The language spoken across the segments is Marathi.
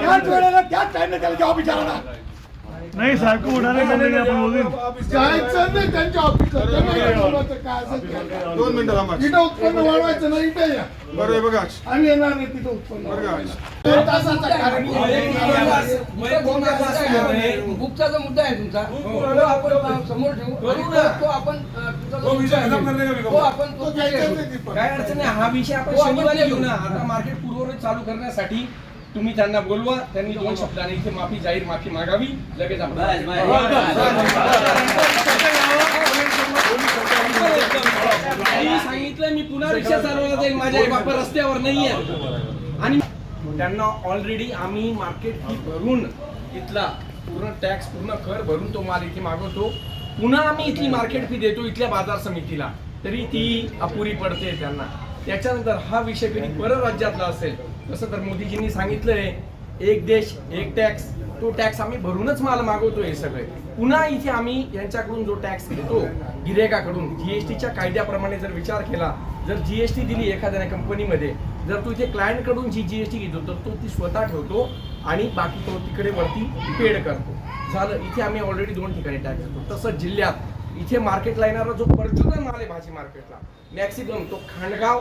त्याच वेळेला त्याच टाइमला त्याला जॉब विचारला नाही सारखं का नाही आपण बोलू जायचं नाही त्यांच्या ऑफिसला. दोन मिनिटं थांबा. इथं उत्पन्न वाढवायचं नाही इथं या. बरं आहे बघा. आम्ही येणार नाही तिथं उत्पन्न बुकचा जो मुद्दा आहे तुमचा. तो आपण समोर ठेवू. तो आपण तो आपण तो तो. काय अडचण नाही हा विषय आपण हो, आपण शनिवारी घेऊ. घेऊ. ना आता मार्केट पूर्ववत चालू करण्यासाठी तुम्ही त्यांना बोलवा त्यांनी दोन शब्दाने इथे माफी जाहीर माफी मागावी लगेच आपण सांगितलं मी पुन्हा रिक्षा चालवला जाईल माझ्या आई बापा रस्त्यावर नाहीये. आणि त्यांना ऑलरेडी आम्ही मार्केट फी भरून इथला पूर्ण टॅक्स पूर्ण कर भरून तो माल इथे मागवतो. पुन्हा आम्ही इथली मार्केट फी देतो इथल्या बाजार समितीला. तरी ती अपुरी पडते त्यांना. त्याच्यानंतर हा विषय कधी परराज्यातला असेल तसं तर मोदीजींनी सांगितलंय एक देश एक टॅक्स तो टॅक्स आम्ही भरूनच माल मागवतो हे सगळे. पुन्हा इथे आम्ही यांच्याकडून जो टॅक्स घेतो गिरेकाकडून जीएसटीच्या कायद्याप्रमाणे जर विचार केला जर जीएसटी दिली एखाद्या कंपनीमध्ये जर तो इथे क्लायंटकडून जी जीएसटी घेतो तर तो ती स्वतः ठेवतो आणि बाकी तो तिकडे वरती पेड करतो. झालं. इथे आम्ही ऑलरेडी दोन ठिकाणी टॅक्स देतो तसं जिल्ह्यात. इथे मार्केटला येणारा जो परचुरन माल आहे भाजी मार्केटला मॅक्सिमम तो खांडगाव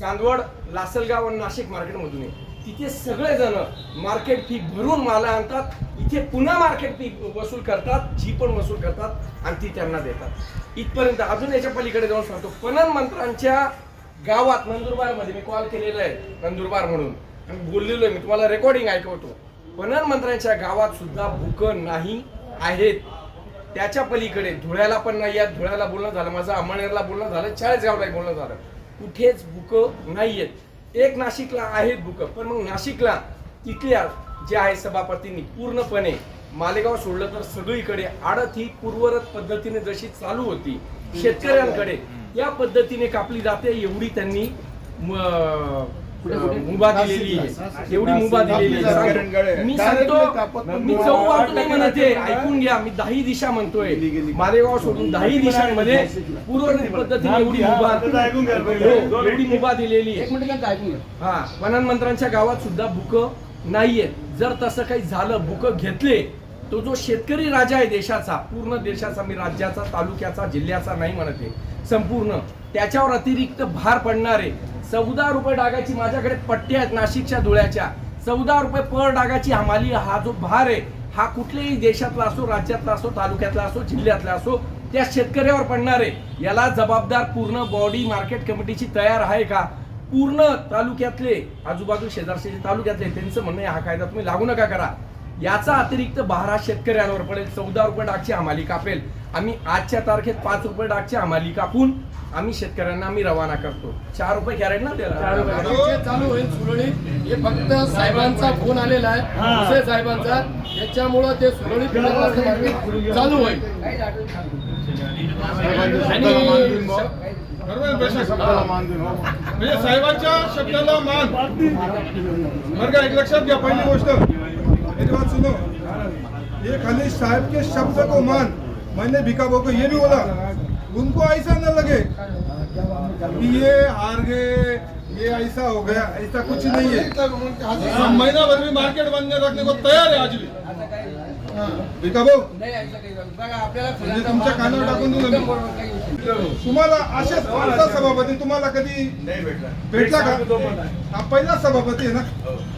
चांदवड लासलगाव आणि नाशिक मार्केटमधून आहे तिथे सगळेजण मार्केट फी भरून माल आणतात. इथे पुन्हा मार्केट फी वसूल करतात जी पण वसूल करतात आणि ती त्यांना देतात. इथपर्यंत अजून याच्या पलीकडे जाऊन सांगतो. पणन मंत्र्यांच्या गावात नंदुरबारमध्ये मी कॉल केलेला आहे नंदुरबार म्हणून. आणि बोललेलो आहे मी तुम्हाला रेकॉर्डिंग ऐकवतो. मंत्र्यांच्या गावात सुद्धा भूक नाही आहेत. त्याच्या पलीकडे धुळ्याला पण नाही आहेत. धुळ्याला बोलणं झालं माझं अमळनेरला बोलणं झालं चाळीसगावला बोलणं झालं. कुठेच बुक नाहीयेत एक नाशिकला आहेत बुक पण मग नाशिकला तिथल्या जे आहे सभापतींनी पूर्णपणे मालेगाव सोडलं तर सगळीकडे आडत ही पूर्वरत पद्धतीने जशी चालू होती शेतकऱ्यांकडे या पद्धतीने कापली जाते एवढी त्यांनी मुभा दिलेली आहे. एवढी मुभा दिलेली आहे. मी सांगतो मी नाही म्हणते ऐकून घ्या मी दाही दिशा म्हणतोय. मालेगाव सोडून दाही दिशांमध्ये पूर्वनित पद्धतीने एवढी मुभा एवढी मुभा दिलेली आहे. एक मिनिट त्यांचं ऐकून घ्या. हा वनन मंत्र्यांच्या गावात सुद्धा बुक नाहीयेत. जर तसं काही झालं बुक घेतले तो जो शेतकरी राजा आहे देशाचा पूर्ण देशाचा मी राज्याचा तालुक्याचा जिल्ह्याचा नाही म्हणते संपूर्ण त्याच्यावर अतिरिक्त भार पडणारे चौदा रुपये डागाची माझ्याकडे पट्टी आहेत नाशिकच्या धुळ्याच्या. चौदा रुपये पर डागाची हमाली हा जो भार आहे हा कुठल्याही देशातला असो राज्यातला असो तालुक्यातला असो जिल्ह्यातला असो त्या शेतकऱ्यावर पडणार आहे. याला जबाबदार पूर्ण बॉडी मार्केट कमिटीची तयार आहे का? पूर्ण तालुक्यातले आजूबाजू शेजारचे जे तालुक्यातले त्यांचं म्हणणं आहे, हा कायदा तुम्ही लागू नका करा. याचा अतिरिक्त बारा शेतकऱ्यांवर पडेल चौदा रुपये डागची हमाली कापेल. आम्ही आजच्या तारखेत पाच रुपये डागची हमाली कापून आम्ही शेतकऱ्यांना आम्ही रवाना करतो. चार रुपये कॅरेट ना त्याला? चालू होईल सुरळीत हे फक्त साहेबांचा फोन आलेला आहे. हा. साहेबांचा. त्याच्यामुळं ते सुरळीत चालू होईल. म्हणजे साहेबांच्या शब्दाला मान. बरं का एक लक्षात घ्या पहिली गोष्ट. मेरी बात सुनो। ये खाली साहब के शब्द को मान, मैंने भिकाबो को ये भी बोला, उनको ऐसा न लगे कि ये हार गए ये ऐसा हो गया, ऐसा कुछ नहीं है। महीना भर भी मार्केट बंद रखने को तैयार है आज भी। भिका भाऊ म्हणजे तुमच्या कानावर टाकून. तुम्हाला असेच आमचा सभापती तुम्हाला कधी भेटला का? हा पहिला सभापती आहे ना?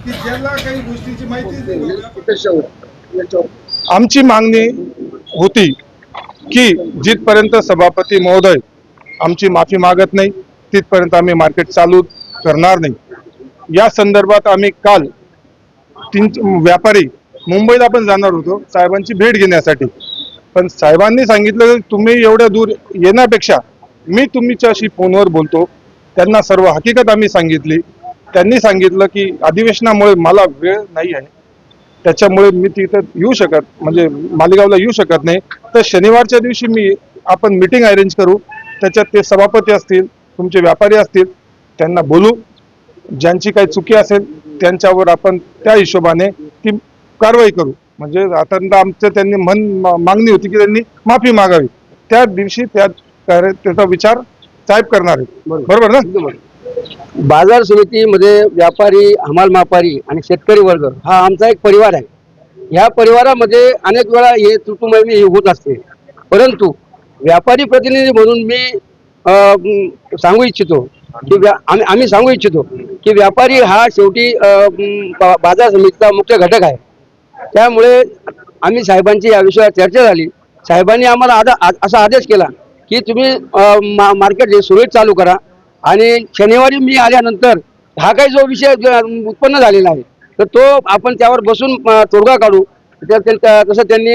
की ज्याला काही गोष्टीची माहिती आमची मागणी होती की जिथपर्यंत सभापती महोदय आमची माफी मागत नाही तिथपर्यंत आम्ही मार्केट चालू करणार नाही. या संदर्भात आम्ही काल तीन व्यापारी मुंबईला आपण जाणार होतो साहेबांची भेट घेण्यासाठी. पण साहेबांनी सांगितलं तुम्ही एवढ्या दूर येण्यापेक्षा मी तुमच्याशी फोनवर बोलतो. त्यांना सर्व हकीकत आम्ही सांगितली. त्यांनी सांगितलं की अधिवेशनामुळे मला वेळ नाही आहे. त्याच्यामुळे मी तिथं येऊ शकत म्हणजे मालेगावला येऊ शकत नाही. तर शनिवारच्या दिवशी मी आपण मीटिंग अरेंज करू. त्याच्यात ते सभापती असतील तुमचे व्यापारी असतील त्यांना बोलू. ज्यांची काही चुकी असेल त्यांच्यावर आपण त्या हिशोबाने ती कारवाई करू. म्हणजे आता आमचं त्यांनी मन मागणी होती की त्यांनी माफी मागावी. त्या दिवशी त्या त्याचा विचार साहेब करणार आहेत. बरोबर. ना? बाजार समितीमध्ये व्यापारी हमाल मापारी आणि शेतकरी वर्ग हा आमचा एक परिवार आहे. ह्या परिवारामध्ये अनेक वेळा हे तुटुंबी होत असते. परंतु व्यापारी प्रतिनिधी म्हणून मी सांगू इच्छितो की आम्ही सांगू इच्छितो की व्यापारी हा शेवटी बाजार समितीचा मुख्य घटक आहे. त्यामुळे आम्ही साहेबांची या विषयावर चर्चा झाली. साहेबांनी आम्हाला आदा असा आदेश केला की तुम्ही मा- मार्केट सुरळीत चालू करा आणि शनिवारी मी आल्यानंतर हा काही जो विषय उत्पन्न झालेला आहे तर तो आपण त्यावर बसून तोडगा काढू. तर त्या- तसं त्यांनी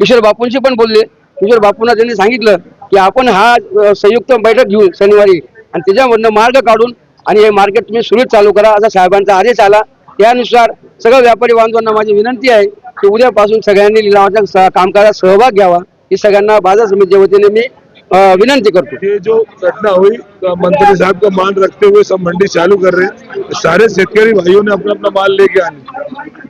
किशोर बापूंशी पण बोलले. किशोर बापूंना त्यांनी सांगितलं की आपण हा संयुक्त बैठक घेऊ शनिवारी आणि त्याच्यामधनं मार्ग काढून आणि हे मार्केट तुम्ही सुरळीत चालू करा असा साहेबांचा आदेश आला. त्यानुसार सगळ्या व्यापारी बांधवांना माझी विनंती आहे की उद्यापासून सगळ्यांनी लिलावाच्या कामकाजात सहभाग घ्यावा. ही सगळ्यांना बाजार समितीच्या वतीने मी विनंती करतो. ये जो घटना हुई मंत्री साहब का मान रखते हुए सब मंडी चालू कर रहे हैं। सारे शेतकरी भाइयों ने अपना अपना माल लेके आने।